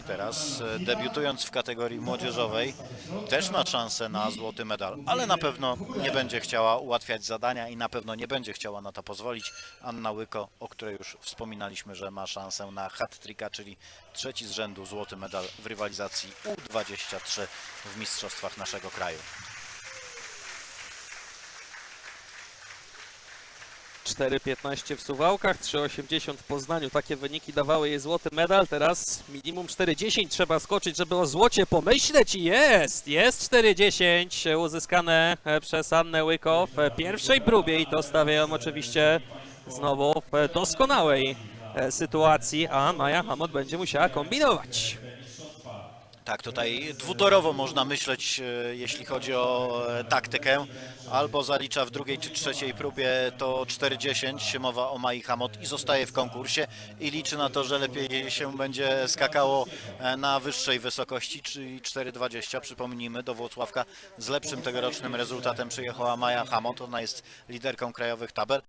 i teraz e, debiutując w kategorii młodzieżowej też ma szansę na złoty medal, ale na pewno nie będzie chciała ułatwiać zadania i na pewno nie będzie chciała na to pozwolić. Anna Łyko, o której już wspominaliśmy, że ma szansę na hat-tricka, czyli trzeci z rzędu złoty medal w rywalizacji U23 w mistrzostwach naszego kraju. 4,15 w Suwałkach, 3,80 w Poznaniu. Takie wyniki dawały jej złoty medal. Teraz minimum 4,10 trzeba skoczyć, żeby o złocie pomyśleć. Jest! Jest 4,10 uzyskane e, przez Annę Łyko w pierwszej próbie i to stawia ją oczywiście znowu w doskonałej e, sytuacji, a Maja Hamot będzie musiała kombinować. Tak, tutaj dwutorowo można myśleć, e, jeśli chodzi o e, taktykę. Albo zalicza w drugiej czy trzeciej próbie to 4-10, mowa o Mai Hamot i zostaje w konkursie i liczy na to, że lepiej się będzie skakało e, na wyższej wysokości, czyli 4,20. Przypomnijmy, do Włocławka z lepszym tegorocznym rezultatem przyjechała Maja Hamot, ona jest liderką krajowych tabel.